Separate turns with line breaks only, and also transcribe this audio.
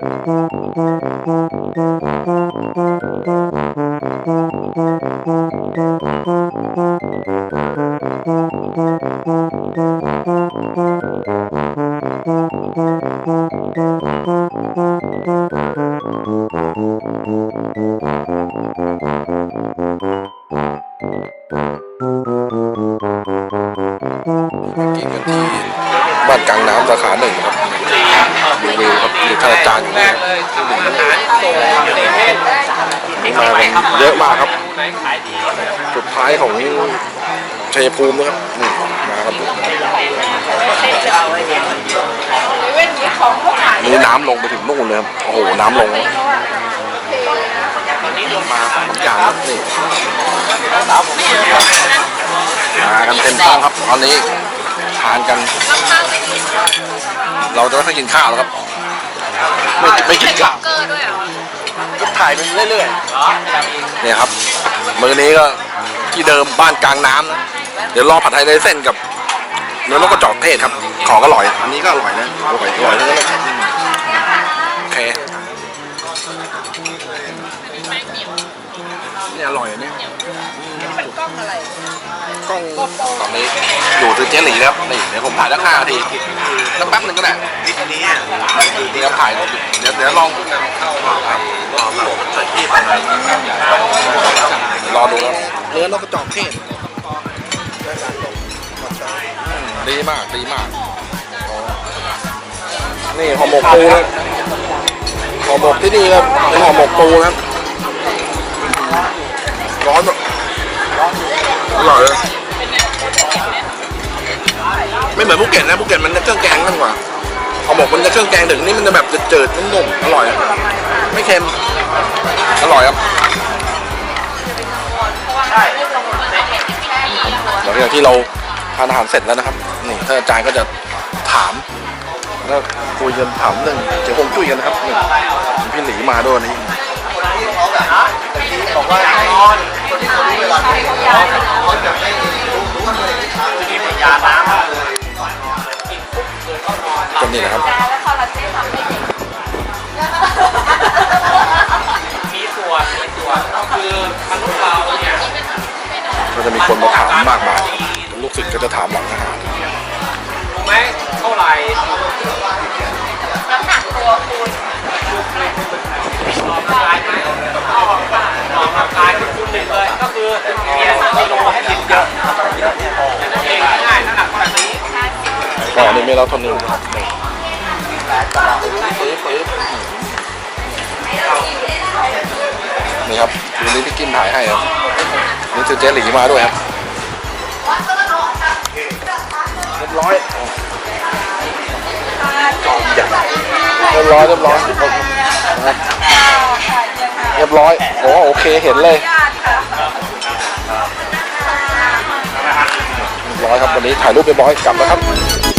กินกันที่บ้านกลางน้ำสาขาหนึ่งครับ ดูวิวครับมีท่านอาจารย์อยู่นี่มากันเยอะมากครับ สุดท้ายของชัยภูมินะครับนี่มาครับนี่น้ำลงไปถึงนู่นเลยครับโอ้โหน้ำลงมาสามอย่างครับนี่มากันเต็มท้องครับตอนนี้ ทานกัน เราจะไม่ค่อยกินข้าวแล้วครับ ไม่ไม่กินข้าว
เกอร์ด้วยเหรอ
ก็ถ่ายไปเรื่อยๆเนี่ยครับมื้อนี้ก็ที่เดิมบ้านกลางน้ำนะเดี๋ยวรอผัดไทยในเส้นกับเนื้อนกกระจอกเทศครับ ของอร่อย อันนี้ก็อร่อยนะอร่อยอร่อยทั้งนั้นเลยโอเคนี่อร่อยอัน นี้
เป็นกล้องอะไร
กล้องตอนนี้อยู่ที่เจหลีนะครับนี่เดี๋ยวผมถ่ายสักห้านาทีสักแป๊บหนึ่งก็ได้นี่ครับถ่ายเดี๋ยวเดี๋ยวลองรอดูแล้วเนื้อนกกระจอกเทศดีมากดีมากนี่ห่อหมกปูนะห่อหมกที่นี่ครับเป็นห่อหมกปูนะ ร่อยเลยไม่เหมือนภูเก็ตนะภูเก็ตมันจะเครื่องแกงมากกว่าเอาหมกมันจะเครื่องแกงถึงนี่มันจะแบบจืดๆนุ่มๆอร่อยอะไม่เค็มอร่อยครับหลังจากที่เราทานอาหารเสร็จแล้วนะครับนี่ท่านอาจารย์ก็จะถามแล้วคุยกันถามเรื่องเกี่ยวกับจุ้ยกันนะครับนี่พี่หลีมาด้วยวันนี้
บอกว่าอยา นี่
แหละครับ
แล้วคอลลาเจนทำให้เด็ก
มีส่วนมีส่วนก็คือมนุษย์เราเนี่ย
ก็จะมีคนมาถามมากมายลูกศิษย์ก็จะถามหลังอาหาร
ถูกไหมเท่าไหร่
น้ำหนักตัวคุณ
ออกกำลังกายไหมออกกำลังกายคือคุณหนึ่งเลยก็คือเพียร์กิโลให้กินเยอะนั่นเองง่ายๆน้ำหนักขนาดนี้
ก็อันนี้เมลาโทนินครับนี่ปึ๊บปึ๊บ นี่ครับดูนี่พี่กิมถ่ายให้ครับนี่คือเจ๊หลีมาด้วยครับเรียบร้อยเรียบร้อยเรียบร้อยเรียบร้อยโอ้โอเคเห็นเลยเรียบร้อยครับวันนี้ถ่ายรูปเรียบร้อยกลับแล้วครับ